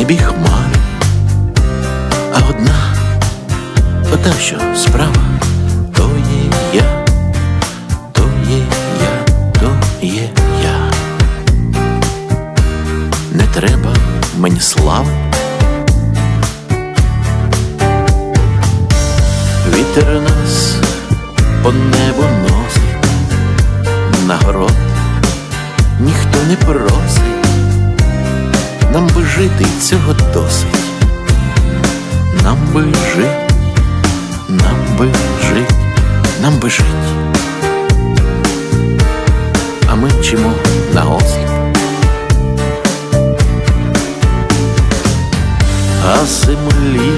небі хмари, а одна, ота, що справа, то є я, то є я, то є я. Не треба мені слави. Вітер нас по небу носить, нагород ніхто не просить нам би жити цього досить, нам би жить, нам би жить, нам би жить. А ми вчимо на осліп. А землі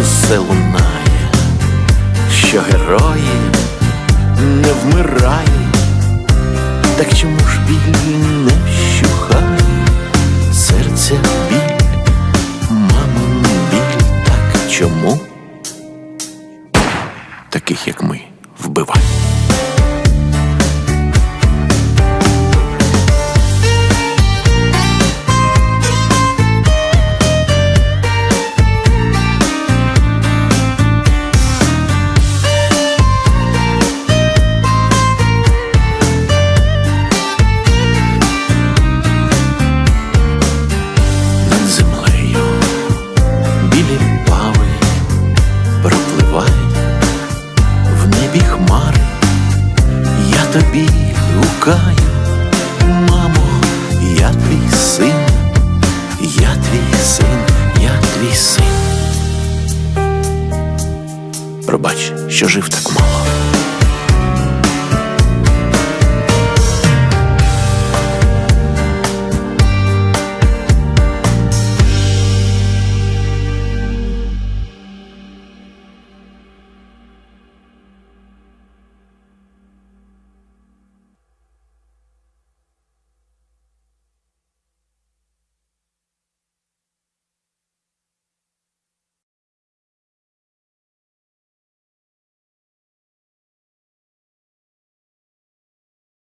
усе лунає, що герої не вмирають, так чому ж біль не вщухає, серця біль, мамин біль, так чому? Таких, як ми, вбивають. Небі хмари. Я тобі гукаю, мамо, я твій син, я твій син, я твій син. Пробач, що жив так мало.